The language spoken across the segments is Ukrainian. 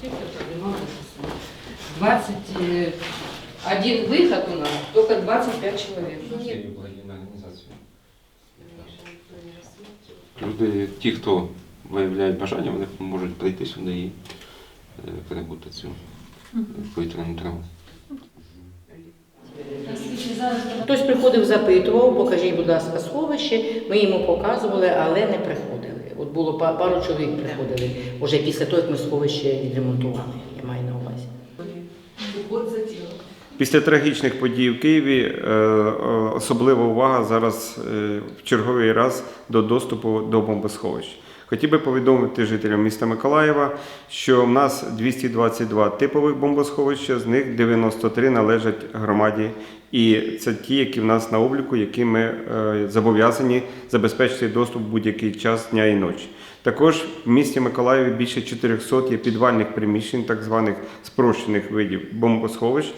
Техника немного 600. 21 выход у нас, только 25 человек. Люди, ті, хто виявляють бажання, вони можуть прийти сюди і е, перебути цю повітряну тривогу. Хтось приходив, запитував, покажіть, будь ласка, сховище. Ми йому показували, але не приходили. От було пару чоловік приходили вже після того, як ми сховище відремонтували. Я маю на увазі. Після трагічних подій в Києві е, особлива увага зараз е, в черговий раз до доступу до бомбосховищ. Хотів би повідомити жителям міста Миколаєва, що в нас 222 типових бомбосховища, з них 93 належать громаді. І це ті, які в нас на обліку, які ми е, зобов'язані забезпечити доступ в будь-який час дня і ночі. Також в місті Миколаєві більше 400 є підвальних приміщень, так званих спрощених видів бомбосховищ.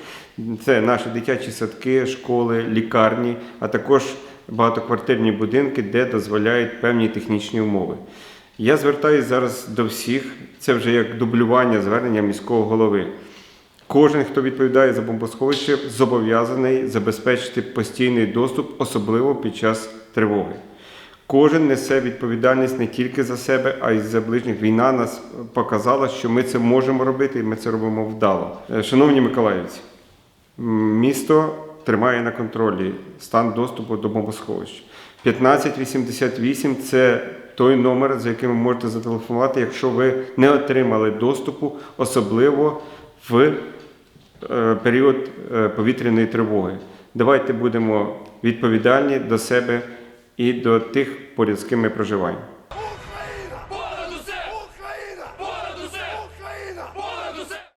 Це наші дитячі садки, школи, лікарні, а також багатоквартирні будинки, де дозволяють певні технічні умови. Я звертаюся зараз до всіх, це вже як дублювання звернення міського голови. Кожен, хто відповідає за бомбосховище, зобов'язаний забезпечити постійний доступ, особливо під час тривоги. Кожен несе відповідальність не тільки за себе, а й за ближніх. Війна нас показала, що ми це можемо робити, і ми це робимо вдало. Е, Шановні миколаївці, місто тримає на контролі стан доступу до бомбосховищ. 1588 це той номер, за яким ви можете зателефонувати, якщо ви не отримали доступу, особливо в е, період е, повітряної тривоги. Давайте будемо відповідальні до себе і до тих, поряд з ким ми проживаємо.